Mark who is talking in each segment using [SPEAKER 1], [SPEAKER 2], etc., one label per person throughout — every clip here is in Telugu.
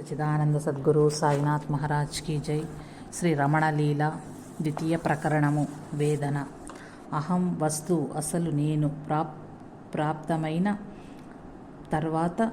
[SPEAKER 1] సచిదానంద సద్గురు సాయినాథ్ మహారాజ్ కీ జై. శ్రీ రమణలీల ద్వితీయ ప్రకరణము వేదన. అహం వస్తు అసలు నేను ప్రాప్ ప్రాప్తమైన తర్వాత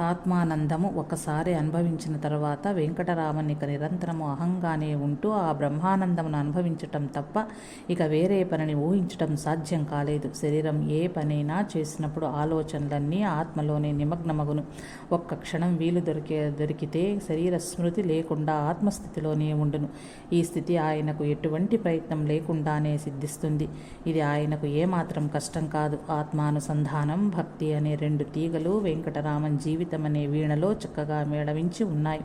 [SPEAKER 1] ఆత్మానందము ఒకసారి అనుభవించిన తర్వాత వెంకటరామన్ ఇక నిరంతరము అహంగానే ఉంటూ ఆ బ్రహ్మానందమును అనుభవించటం తప్ప ఇక వేరే పనిని ఊహించటం సాధ్యం కాలేదు. శరీరం ఏ పనైనా చేసినప్పుడు ఆలోచనలన్నీ ఆత్మలోనే నిమగ్నమగును. ఒక్క క్షణం వీలు దొరికే దొరికితే శరీర స్మృతి లేకుండా ఆత్మస్థితిలోనే ఉండును. ఈ స్థితి ఆయనకు ఎటువంటి ప్రయత్నం లేకుండానే సిద్ధిస్తుంది. ఇది ఆయనకు ఏమాత్రం కష్టం కాదు. ఆత్మానుసంధానం భక్తి అనే రెండు తీగలు వెంకటరామన్ జీవితం అనే వీణలో చక్కగా మేళవించి ఉన్నాయి.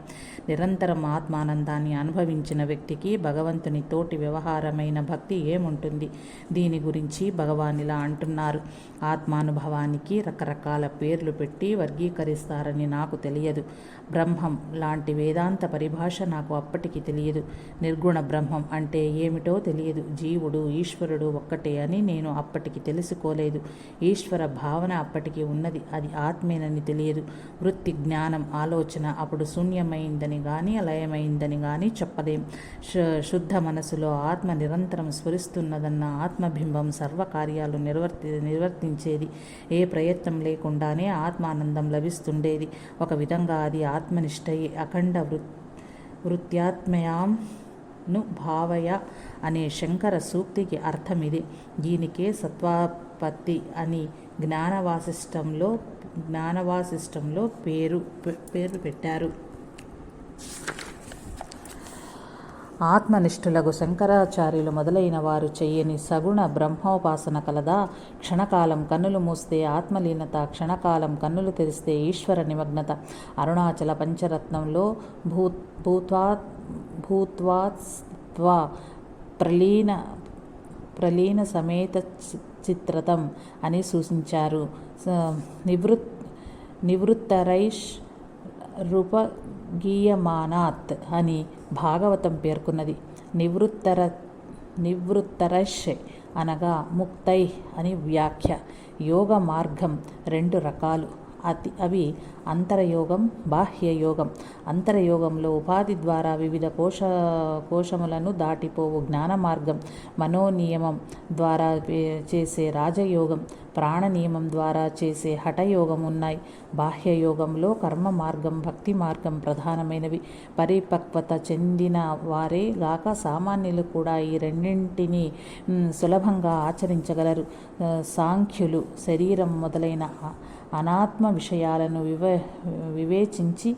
[SPEAKER 1] నిరంతరం ఆత్మానందాన్ని అనుభవించిన వ్యక్తికి భగవంతుని తోటి వ్యవహారమైన భక్తి ఏముంటుంది? దీని గురించి భగవాన్ ఇలా అంటున్నారు. ఆత్మానుభవానికి రకరకాల పేర్లు పెట్టి వర్గీకరిస్తారని నాకు తెలియదు. బ్రహ్మం లాంటి వేదాంత పరిభాష నాకు అప్పటికి తెలియదు. నిర్గుణ బ్రహ్మం అంటే ఏమిటో తెలియదు. జీవుడు ఈశ్వరుడు ఒక్కటే అని నేను అప్పటికి తెలుసుకోలేదు. ఈశ్వర భావన అప్పటికి ఉన్నది. అది ఆత్మేనని తెలియదు. వృత్తి జ్ఞానం ఆలోచన అప్పుడు శూన్యమైందని కానీ లయమైందని కానీ చెప్పలేం. శుద్ధ మనసులో ఆత్మ నిరంతరం స్ఫురిస్తున్నదన్న ఆత్మబింబం సర్వకార్యాలు నిర్వర్తి నిర్వర్తించేది. ఏ ప్రయత్నం లేకుండానే ఆత్మానందం లభిస్తుండేది. ఒక విధంగా అది ఆత్మనిష్టయే అఖండ వృ వృత్యాత్మయాం ను భావయ అనే శంకర సూక్తికి అర్థం ఇది దీనికే సత్వాపత్తి అని జ్ఞానవాసిష్టంలో జ్ఞానవాసిష్టంలో పేరు పేరు పెట్టారు ఆత్మనిష్ఠులకు శంకరాచార్యులు మొదలైన వారు చెయ్యని సగుణ బ్రహ్మోపాసన కలదా క్షణకాలం కన్నులు మూస్తే ఆత్మలీనత క్షణకాలం కన్నులు తెరిస్తే ఈశ్వర నిమగ్నత. అరుణాచల పంచరత్నంలో భూ భూత్వా భూత్వాత్వా ప్రలీన ప్రలీన సమేత చిత్రతం అని సూచించారు. నివృత్ నివృత్తరైష్ రూపగీయమానాత్ అని భాగవతం పేర్కొన్నది. నివృత్తర నివృత్తరష్ అనగా ముక్తై అని వ్యాఖ్య. యోగ మార్గం రెండు రకాలు. అతి అవి అంతరయోగం బాహ్యయోగం. అంతరయోగంలో ఉపాధి ద్వారా వివిధ కోశ కోశములను దాటిపోవు జ్ఞాన మార్గం. మనోనియమం ద్వారా చేసే రాజయోగం ప్రాణ నియమం ద్వారా చేసే హఠయోగం ఉన్నాయి. బాహ్యయోగంలో కర్మ మార్గం భక్తి మార్గం ప్రధానమైనవి. పరిపక్వత చెందిన వారే గాక సామాన్యులు కూడా ఈ రెండింటిని సులభంగా ఆచరించగలరు. సాంఖ్యులు శరీరం మొదలైన అనాత్మ విషయాలను వివ వివేచించి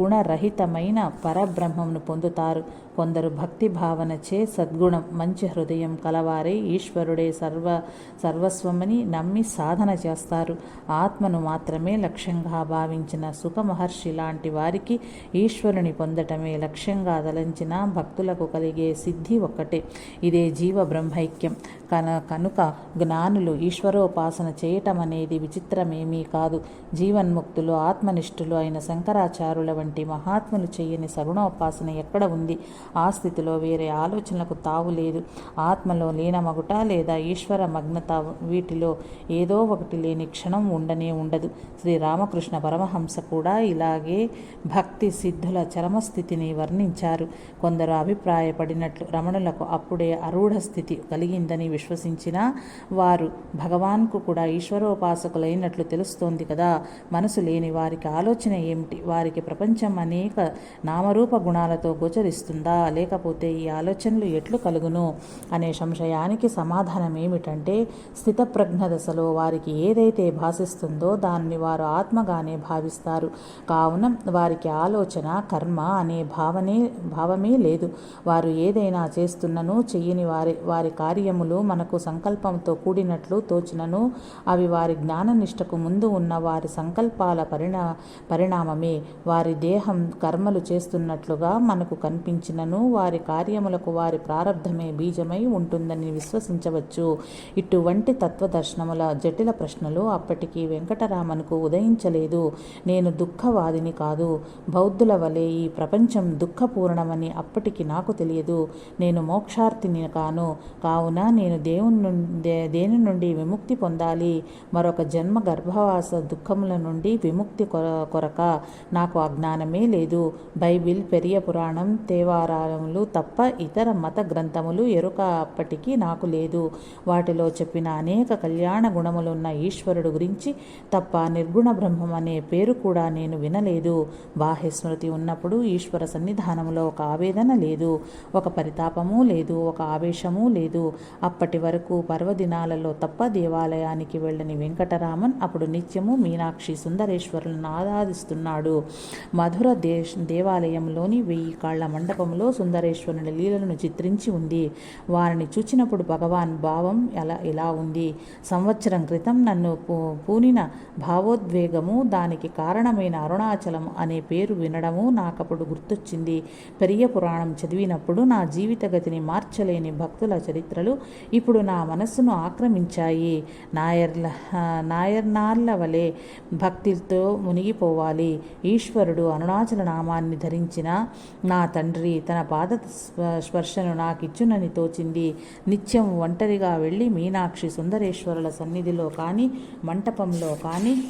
[SPEAKER 1] గుణరహితమైన పరబ్రహ్మమును పొందుతారు. కొందరు భక్తి భావనచే సద్గుణం మంచి హృదయం కలవారే ఈశ్వరుడే సర్వ సర్వస్వమని నమ్మి సాధన చేస్తారు. ఆత్మను మాత్రమే లక్ష్యంగా భావించిన సుఖమహర్షి లాంటి వారికి ఈశ్వరుని పొందటమే లక్ష్యంగా తలంచిన భక్తులకు కలిగే సిద్ధి ఒక్కటే. ఇదే జీవ బ్రహ్మైక్యం కన కనుక జ్ఞానులు ఈశ్వరోపాసన చేయటం అనేది విచిత్రమేమీ కాదు. జీవన్ముక్తులు ఆత్మనిష్ఠులు అయిన శంకరాచార్యుల వంటి మహాత్ములు చేయని సగుణోపాసన ఎక్కడ ఉంది? ఆ స్థితిలో వేరే ఆలోచనలకు తావు లేదు. ఆత్మలో లీనమగుట లేదా ఈశ్వర మగ్నత వీటిలో ఏదో ఒకటి లేని క్షణం ఉండనే ఉండదు. శ్రీ రామకృష్ణ పరమహంస కూడా ఇలాగే భక్తి సిద్ధుల చరమస్థితిని వర్ణించారు. కొందరు అభిప్రాయపడినట్లు రమణులకు అప్పుడే అరూఢ స్థితి కలిగిందని విశ్వసించిన వారు భగవాన్కు కూడా ఈశ్వరోపాసకులైనట్లు తెలుస్తోంది కదా? మనసు లేని వారికి ఆలోచన ఏమిటి? వారికి ప్రపంచ ప్రపంచం అనేక నామరూప గుణాలతో గోచరిస్తుందా? లేకపోతే ఈ ఆలోచనలు ఎట్లు కలుగును? అనే సంశయానికి సమాధానం ఏమిటంటే స్థితప్రజ్ఞ దశలో వారికి ఏదైతే భాషిస్తుందో దాన్ని వారు ఆత్మగానే భావిస్తారు. కావున వారికి ఆలోచన కర్మ అనే భావనే భావమే లేదు. వారు ఏదైనా చేస్తున్నను చెయ్యని వారి వారి కార్యములు మనకు సంకల్పంతో కూడినట్లు తోచినను అవి వారి జ్ఞాననిష్టకు ముందు ఉన్న వారి సంకల్పాల పరిణా పరిణామమే. వారి దేహం కర్మలు చేస్తున్నట్లుగా మనకు కనిపించినను వారి కార్యములకు వారి ప్రారంధమే బీజమై ఉంటుందని విశ్వసించవచ్చు. ఇటువంటి తత్వదర్శనముల జటిల ప్రశ్నలు అప్పటికి వెంకటరామన్కు ఉదయించలేదు. నేను దుఃఖవాదిని కాదు. బౌద్ధుల వలె ఈ ప్రపంచం దుఃఖపూర్ణమని అప్పటికి నాకు తెలియదు. నేను మోక్షార్థిని కాను. కావున నేను దేవుని నుండి దేని నుండి విముక్తి పొందాలి? మరొక జన్మ గర్భవాస దుఃఖముల నుండి విముక్తి కొరక నాకు జ్ఞానమే లేదు. బైబిల్ పెరియ పురాణం తేవారాలములు తప్ప ఇతర మత గ్రంథములు ఎరుక అప్పటికీ నాకు లేదు. వాటిలో చెప్పిన అనేక కళ్యాణ గుణములున్న ఈశ్వరుడు గురించి తప్ప నిర్గుణ బ్రహ్మం అనే పేరు కూడా నేను వినలేదు. బాహ్య స్మృతి ఉన్నప్పుడు ఈశ్వర సన్నిధానంలో ఒక ఆవేదన లేదు. ఒక పరితాపము లేదు. ఒక ఆవేశము లేదు. అప్పటి వరకు పర్వదినాలలో తప్ప దేవాలయానికి వెళ్ళని వెంకటరామన్ అప్పుడు నిత్యము మీనాక్షి సుందరేశ్వరులను ఆరాధిస్తున్నాడు. మధుర దేశ దేవాలయంలోని వెయ్యి కాళ్ళ మండపంలో సుందరేశ్వరుని లీలలను చిత్రించి ఉంది. వారిని చూచినప్పుడు భగవాన్ భావం ఎలా ఇలా ఉంది? సంవత్సరం క్రితం నన్ను పూ- పూనిన భావోద్వేగము దానికి కారణమైన అరుణాచలం అనే పేరు వినడము నాకప్పుడు గుర్తొచ్చింది. పెరియ పురాణం చదివినప్పుడు నా జీవిత గతిని మార్చలేని భక్తుల చరిత్రలు ఇప్పుడు నా మనస్సును ఆక్రమించాయి. నాయర్ల నాయర్నార్ల వలె భక్తితో మునిగిపోవాలి. ఈశ్వరుడు అరుణాచల నామాన్ని ధరించిన నా తండ్రి తన పాద స్ప- స్పర్శను నాకిచ్చునని తోచింది. నిత్యం ఒంటరిగా వెళ్ళి మీనాక్షి సుందరేశ్వరుల సన్నిధిలో కానీ మంటపంలో కానీ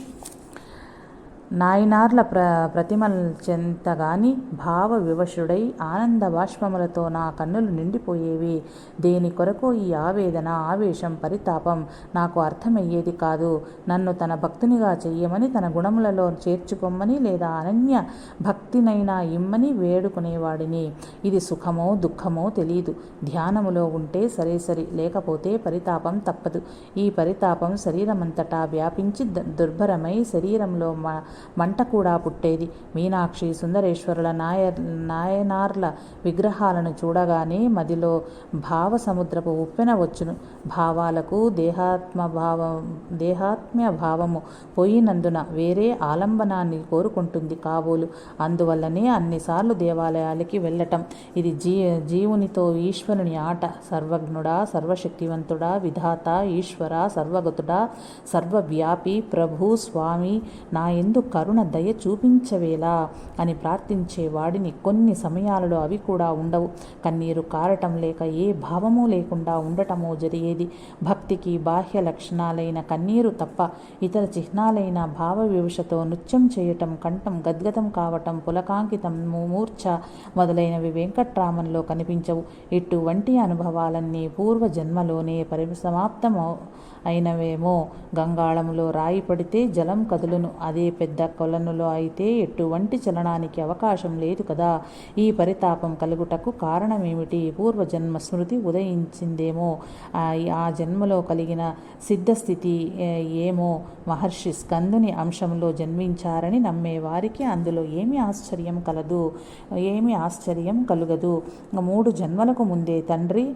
[SPEAKER 1] నాయనార్ల ప్ర ప్రతిమల్చెంతగాని భావ వివశుడై ఆనంద బాష్పములతో నా కన్నులు నిండిపోయేవి. దేని కొరకు ఈ ఆవేదన ఆవేశం పరితాపం నాకు అర్థమయ్యేది కాదు. నన్ను తన భక్తునిగా చెయ్యమని తన గుణములలో చేర్చుకోమని లేదా అనన్య భక్తినైనా ఇమ్మని వేడుకునేవాడిని. ఇది సుఖమో దుఃఖమో తెలియదు ధ్యానములో ఉంటే సరే సరి లేకపోతే పరితాపం తప్పదు. ఈ పరితాపం శరీరమంతటా వ్యాపించి ద- దుర్భరమై శరీరంలో మా మంట కూడా పుట్టేది. మీనాక్షి సుందరేశ్వరుల నాయ నాయనార్ల విగ్రహాలను చూడగానే మదిలో భావ సముద్రపు ఉప్పెన వచ్చును. భావాలకు దేహాత్మ భావం దేహాత్మ్య భావము పోయినందున వేరే ఆలంబనాన్ని కోరుకుంటుంది కాబోలు. అందువల్లనే అన్నిసార్లు దేవాలయాలకి వెళ్ళటం. ఇది జీ జీవునితో ఈశ్వరుని ఆట. సర్వజ్ఞుడా సర్వశక్తివంతుడా విధాత ఈశ్వర సర్వగతుడా సర్వవ్యాపి ప్రభు స్వామి నా ఎందు కరుణ దయ చూపించవేలా అని ప్రార్థించే వాడిని కొన్ని సమయాలలో అవి కూడా ఉండవు. కన్నీరు కారటం లేక ఏ భావము లేకుండా ఉండటమో జరిగేది. భక్తికి బాహ్య లక్షణాలైన కన్నీరు తప్ప ఇతర చిహ్నాలైన భావ వివశతో నృత్యం చేయటం కంఠం గద్గతం కావటం పులకాంకితం మూర్ఛ మొదలైనవి వెంకట్రామన్లో కనిపించవు. ఇటువంటి అనుభవాలన్నీ పూర్వ జన్మలోనే పరిసమాప్తం అయినవేమో? గంగాళములో రాయి పడితే జలం కదులును. అదే పెద్ద కొలనులో అయితే ఎటువంటి చలనానికి అవకాశం లేదు కదా. ఈ పరితాపం కలుగుటకు కారణమేమిటి? పూర్వజన్మ స్మృతి ఉదయించిందేమో? ఆ జన్మలో కలిగిన సిద్ధస్థితి ఏమో? మహర్షి స్కందుని అంశంలో జన్మించారని నమ్మే వారికి అందులో ఏమి ఆశ్చర్యం కలదు? ఏమి ఆశ్చర్యం కలుగదు? మూడు జన్మలకు ముందే తండ్రి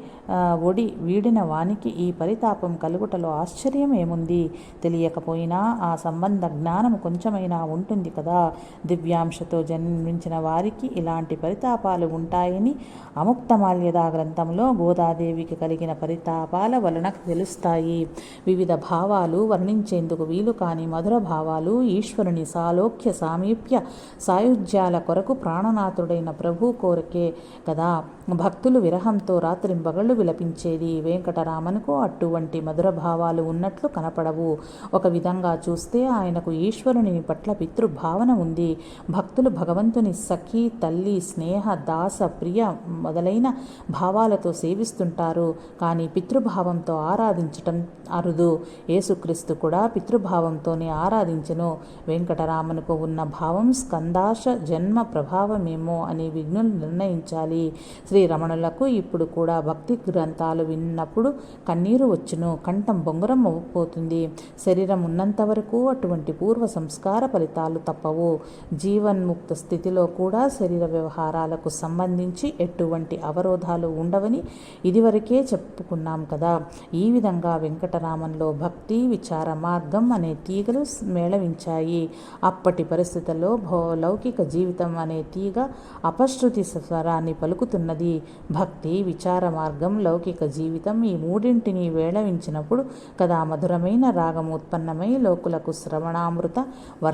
[SPEAKER 1] ఒడి వీడిన వానికి ఈ పరితాపం కలుగుటలో ఆశ్చర్యం ఏముంది? తెలియకపోయినా ఆ సంబంధ జ్ఞానం కొంచెమైన ఉంటుంది కదా. దివ్యాంశతో జన్మించిన వారికి ఇలాంటి పరితాపాలు ఉంటాయని అముక్తమాల్యద గ్రంథంలో గోదాదేవికి కలిగిన పరితాపాల వలన తెలుస్తాయి. వివిధ భావాలు వర్ణించేందుకు వీలు కాని మధుర భావాలు ఈశ్వరుని సాలోక్య సామీప్య సాయుధ్యాల కొరకు ప్రాణనాథుడైన ప్రభు కోరికే కదా. భక్తులు విరహంతో రాత్రింబగళ్ళు విలపించేది వెంకటరామనుకు అటువంటి మధుర భావాలు ఉన్నట్లు కనపడవు. ఒక విధంగా చూస్తే ఆయనకు ఈశ్వరుని పట్ల పితృభావన ఉంది. భక్తులు భగవంతుని సఖి తల్లి స్నేహ దాస ప్రియ మొదలైన భావాలతో సేవిస్తుంటారు. కానీ పితృభావంతో ఆరాధించటం అరుదు. యేసుక్రీస్తు కూడా పితృభావంతోనే ఆరాధించను. వెంకటరామనుకు ఉన్న భావం స్కందాశ జన్మ ప్రభావమేమో అని విఘ్నులు నిర్ణయించాలి. శ్రీ రమణులకు ఇప్పుడు కూడా భక్తి గ్రంథాలు విన్నప్పుడు కన్నీరు వచ్చును. కంఠం బొంగరం పోతుంది. శరీరం ఉన్నంత వరకు అటువంటి పూర్వ సంస్కార ఫలితాలు తప్పవు. జీవన్ముక్త స్థితిలో కూడా శరీర వ్యవహారాలకు సంబంధించి ఎటువంటి అవరోధాలు ఉండవని ఇదివరకే చెప్పుకున్నాం కదా. ఈ విధంగా వెంకటరామన్లో భక్తి విచార మార్గం అనే తీగలు మేళవించాయి. అప్పటి పరిస్థితుల్లో భౌ లౌకిక జీవితం అనే తీగ అపశృతి స్వరాన్ని పలుకుతున్నది. భక్తి విచార మార్గం లౌకిక జీవితం ఈ మూడింటిని వేళవించినప్పుడు కదా మధురమైన రాగం ఉత్పన్నమై లోకులకు శ్రవణామృత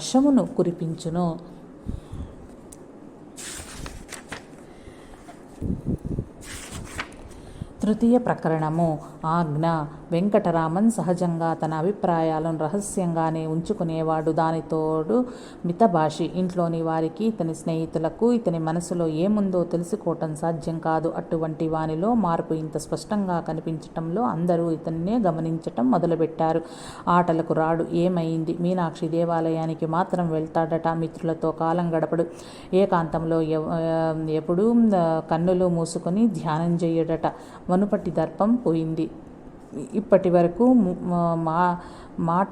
[SPEAKER 1] వర్షమును కురిపించును. తృతీయ ప్రకరణము. ఆజ్ఞ. వెంకటరామన్ సహజంగా తన అభిప్రాయాలను రహస్యంగానే ఉంచుకునేవాడు. దానితోడు మితభాషి. ఇంట్లోని వారికి ఇతని స్నేహితులకు ఇతని మనసులో ఏముందో తెలుసుకోవటం సాధ్యం కాదు. అటువంటి వానిలో మార్పు ఇంత స్పష్టంగా కనిపించటంలో అందరూ ఇతన్నే గమనించటం మొదలుపెట్టారు. ఆటలకు రాడు. ఏమైంది? మీనాక్షి దేవాలయానికి మాత్రం వెళ్తాడట. మిత్రులతో కాలం గడపడు. ఏకాంతంలో ఎవ- ఎప్పుడూ కన్నులు మూసుకొని ధ్యానం చేయడట. మునుపటి దర్పం పోయింది. ఇప్పటి వరకు మా మాట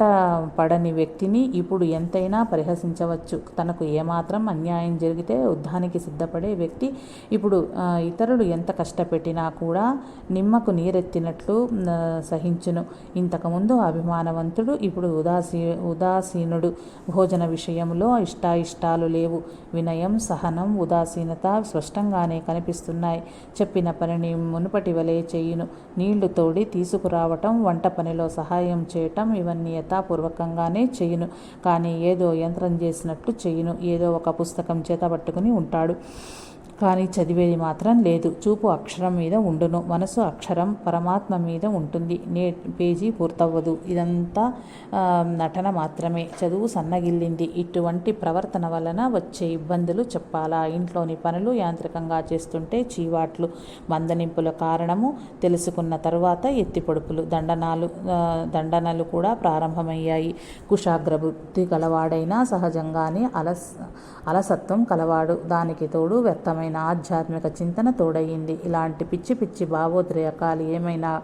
[SPEAKER 1] పడని వ్యక్తిని ఇప్పుడు ఎంతైనా పరిహసించవచ్చు. తనకు ఏమాత్రం అన్యాయం జరిగితే యుద్ధానికి సిద్ధపడే వ్యక్తి ఇప్పుడు ఇతరులు ఎంత కష్టపెట్టినా కూడా నిమ్మకు నీరెత్తినట్లు సహించును. ఇంతకుముందు అభిమానవంతుడు ఇప్పుడు ఉదాసీ ఉదాసీనుడు. భోజన విషయంలో ఇష్టాయిష్టాలు లేవు. వినయం సహనం ఉదాసీనత స్పష్టంగానే కనిపిస్తున్నాయి. చెప్పిన పనిని మునుపటి వలె చేయును. నీళ్ళు తోడి తీసుకురావటం వంట పనిలో సహాయం చేయటం ఇవన్నీ యథాపూర్వకంగానే చేయును. కానీ ఏదో యంత్రం చేసినట్లు చేయును. ఏదో ఒక పుస్తకం చేత పట్టుకుని ఉంటాడు. కానీ చదివేది మాత్రం లేదు. చూపు అక్షరం మీద ఉండును. మనసు అక్షరం పరమాత్మ మీద ఉంటుంది. నే పేజీ పూర్తవ్వదు. ఇదంతా నటన మాత్రమే. చదువు సన్నగిల్లింది. ఇటువంటి ప్రవర్తన వలన వచ్చే ఇబ్బందులు చెప్పాలా? ఇంట్లోని పనులు యాంత్రికంగా చేస్తుంటే చీవాట్లు మందనింపుల కారణము తెలుసుకున్న తర్వాత ఎత్తిపొడుపులు దండనాలు దండనలు కూడా ప్రారంభమయ్యాయి. కుషాగ్ర బుద్ధి గలవాడైనా సహజంగానే అలస్ అలసత్వం కలవాడు. దానికి తోడు రకమైన ఆధ్యాత్మిక చింతన తోడయింది. ఇలాంటి పిచ్చి పిచ్చి భావోద్రేకాలు ఏమైనా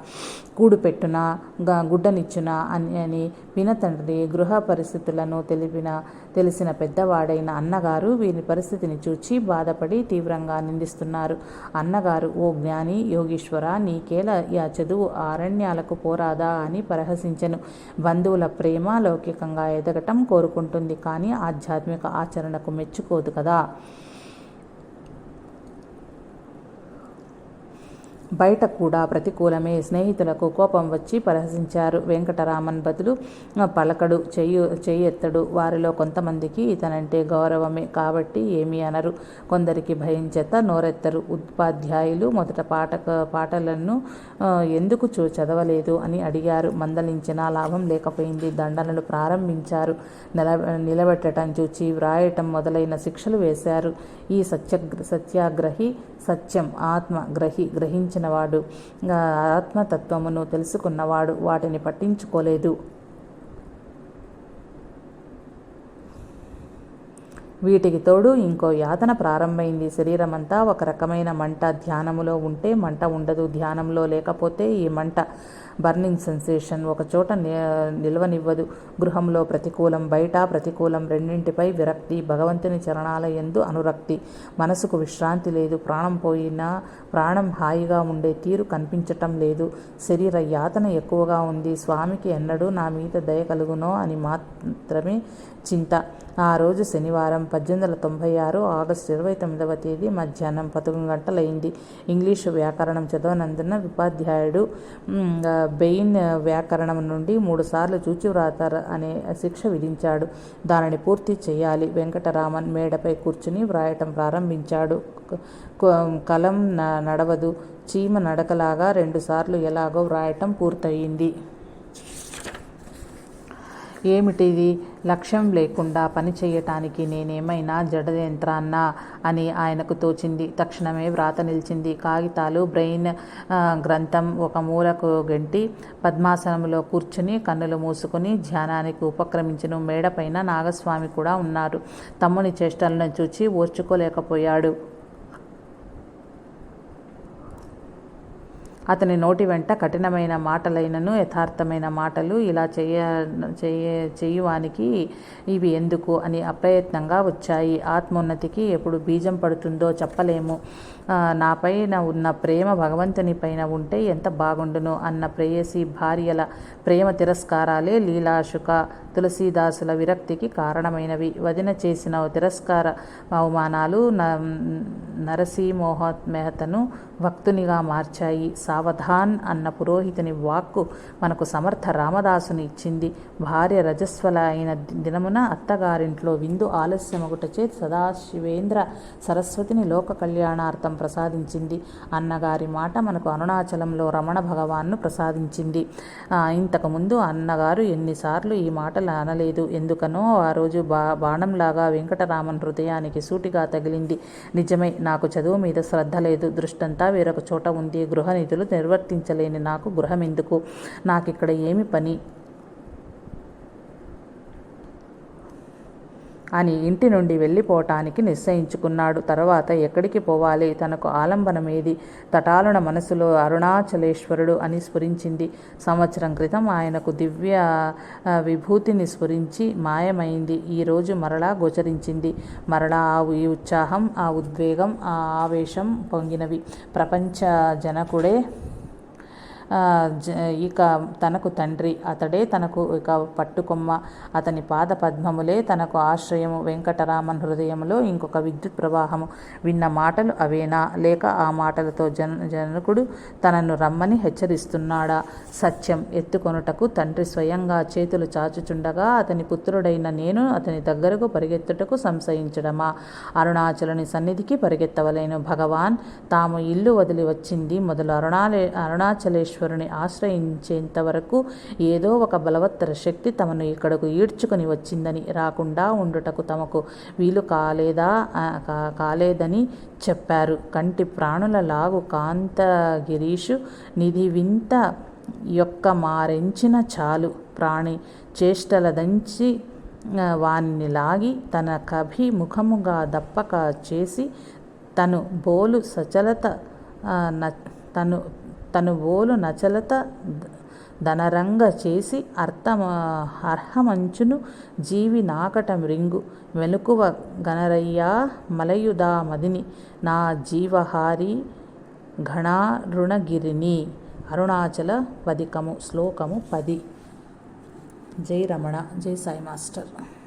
[SPEAKER 1] కూడు పెట్టునా గా- గుడ్డనిచ్చునా అని అని పినతండ్రి గృహ పరిస్థితులను తెలిపిన తెలిసిన పెద్దవాడైన అన్నగారు వీరి పరిస్థితిని చూచి బాధపడి తీవ్రంగా నిందిస్తున్నారు. అన్నగారు ఓ జ్ఞాని యోగీశ్వర నీకేలా ఆ చదువు అరణ్యాలకు పోరాదా? అని పరహసించను. బంధువుల ప్రేమ లౌకికంగా ఎదగటం కోరుకుంటుంది కానీ ఆధ్యాత్మిక ఆచరణకు మెచ్చుకోదు కదా. బయట కూడా ప్రతికూలమే. స్నేహితులకు కోపం వచ్చి పరిహసించారు. వెంకటరామన్ బదులు పలకడు చెయ్యి చెయ్యెత్తడు. వారిలో కొంతమందికి ఇతనంటే గౌరవమే. కాబట్టి ఏమీ అనరు. కొందరికి భయం చేత నోరెత్తరు. ఉపాధ్యాయులు మొదట పాఠక పాటలను ఎందుకు చూ చదవలేదు? అని అడిగారు. మందలించినా లాభం లేకపోయింది. దండనలు ప్రారంభించారు. నిల నిలబెట్టడం చూచి వ్రాయటం మొదలైన శిక్షలు వేశారు. ఈ సత్య సత్యాగ్రహి సత్యం ఆత్మ గ్రహి గ్రహించినవాడు ఆత్మతత్వమును తెలుసుకున్నవాడు వాటిని పట్టించుకోలేదు. వీటికి తోడు ఇంకో యాతన ప్రారంభమైంది. శరీరమంతా ఒక రకమైన మంట ధ్యానములో ఉంటే మంట ఉండదు. ధ్యానంలో లేకపోతే ఈ మంట బర్నింగ్ సెన్సేషన్ ఒకచోట నిల్వనివ్వదు. గృహంలో ప్రతికూలం బయట ప్రతికూలం రెండింటిపై విరక్తి భగవంతుని చరణాల ఎందు అనురక్తి. మనసుకు విశ్రాంతి లేదు. ప్రాణం పోయినా ప్రాణం హాయిగా ఉండే తీరు కనిపించటం లేదు. శరీర యాతన ఎక్కువగా ఉంది. స్వామికి ఎన్నడూ నా మీద దయ కలుగునో అని మాత్రమే చింత. ఆ రోజు శనివారం పద్దెనిమిది వందల తొంభై ఆరు ఆగస్టు ఇరవై తొమ్మిదవ తేదీ మధ్యాహ్నం పదకొండు గంటలైంది. ఇంగ్లీషు వ్యాకరణం చదవనందున ఉపాధ్యాయుడు బెయిన్ వ్యాకరణం నుండి మూడుసార్లు చూచివ్రాత అనే శిక్ష విధించాడు. దానిని పూర్తి చేయాలి. వెంకటరామన్ మేడపై కూర్చుని వ్రాయటం ప్రారంభించాడు. కలం న- నడవదు. చీమ నడకలాగా రెండుసార్లు ఎలాగో వ్రాయటం పూర్తయింది. ఏమిటిది? లక్ష్యం లేకుండా పని చేయటానికి నేనేమైనా జడయంత్రాన్నా? అని ఆయనకు తోచింది. తక్షణమే వ్రాత నిలిచింది. కాగితాలు బ్రెయిన్ గ్రంథం ఒక మూలకు గంటి పద్మాసనంలో కూర్చుని కన్నులు మూసుకుని ధ్యానానికి ఉపక్రమించిన. మేడపైన నాగస్వామి కూడా ఉన్నారు. తమ్ముని చేష్టలను చూచి ఓర్చుకోలేకపోయాడు. అతని నోటి వెంట కఠినమైన మాటలైనను యథార్థమైన మాటలు ఇలా చేయ చేయ చేయువానికి ఇవి ఎందుకు అని అప్రయత్నంగా వచ్చాయి. ఆత్మోన్నతికి ఎప్పుడు బీజం పడుతుందో చెప్పలేము. నాపైన ఉన్న ప్రేమ భగవంతుని పైన ఉంటే ఎంత బాగుండును అన్న ప్రేయసి భార్యల ప్రేమ తిరస్కారాలే లీలాశుక తులసీదాసుల విరక్తికి కారణమైనవి. వదిన చేసిన తిరస్కార అవమానాలు నరసింహోహ మెహతను భక్తునిగా మార్చాయి. సావధాన్ అన్న పురోహితుని వాక్కు మనకు సమర్థ రామదాసుని ఇచ్చింది. భార్య రజస్వల అయిన దినమున అత్తగారింట్లో విందు ఆలస్యమగుటచే సదాశివేంద్ర సరస్వతిని లోక కళ్యాణార్థం ప్రసాదించింది. అన్నగారి మాట మనకు అరుణాచలంలో రమణ భగవాన్ను ప్రసాదించింది. ఇంతకుముందు అన్నగారు ఎన్నిసార్లు ఈ మాటలు అనలేదు. ఎందుకనో ఆ రోజు బా బాణంలాగా వెంకటరామన్ హృదయానికి సూటిగా తగిలింది. నిజమే నాకు చదువు మీద శ్రద్ధ లేదు. దృష్టంతా వేరొక చోట ఉంది. గృహ నిధులు నిర్వర్తించలేని నాకు గృహం ఎందుకు? నాకిక్కడ ఏమి పని? అని ఇంటి నుండి వెళ్ళిపోవటానికి నిశ్చయించుకున్నాడు. తర్వాత ఎక్కడికి పోవాలి? తనకు ఆలంబనమేది? తటాలున మనసులో అరుణాచలేశ్వరుడు అని స్ఫురించింది. సంవత్సరం క్రితం ఆయనకు దివ్య విభూతిని స్ఫురించి మాయమైంది. ఈరోజు మరలా గోచరించింది. మరలా ఆ ఈ ఉత్సాహం ఆ ఉద్వేగం ఆ ఆవేశం పొంగినవి. ప్రపంచ జనకుడే ఇక తనకు తండ్రి అతడే తనకు ఇక పట్టుకొమ్మ. అతని పాద పద్మములే తనకు ఆశ్రయము. వెంకటరామన్ హృదయంలో ఇంకొక విద్యుత్ ప్రవాహము. విన్న మాటలు అవేనా? లేక ఆ మాటలతో జన జనకుడు తనను రమ్మని హెచ్చరిస్తున్నాడా? సత్యం ఎత్తుకొనుటకు తండ్రి స్వయంగా చేతులు చాచుచుండగా అతని పుత్రుడైన నేను అతని దగ్గరకు పరిగెత్తుటకు సంశయించడమా? అరుణాచలుని సన్నిధికి పరిగెత్తవలేను. భగవాన్ తాము ఇల్లు వదిలి వచ్చింది మొదలు అరుణాలే అరుణాచలేశ్వర పరమేశ్వరుని ఆశ్రయించేంత వరకు ఏదో ఒక బలవత్తర శక్తి తమను ఇక్కడకు ఈడ్చుకొని వచ్చిందని రాకుండా ఉండుటకు తమకు వీలు కాలేదా కాలేదని చెప్పారు. కంటి ప్రాణుల లాగు కాంతగిరీషు నిధి వింత యొక్క మారెంచిన చాలు. ప్రాణి చేష్టల దంచి వాణ్ణి లాగి తన కభి ముఖముగా దప్పక చేసి తను బోలు సచలత తను తను ఓలు నచలత ధనరంగ చేసి అర్థమ అర్హమంచును జీవి నాకట మృంగు. మెలకువ గనరయ్యా మలయుదా మదిని నా జీవహారి ఘణారుణగిరిని. అరుణాచల పదికము శ్లోకము పది. జై రమణ జై సాయి మాస్టర్.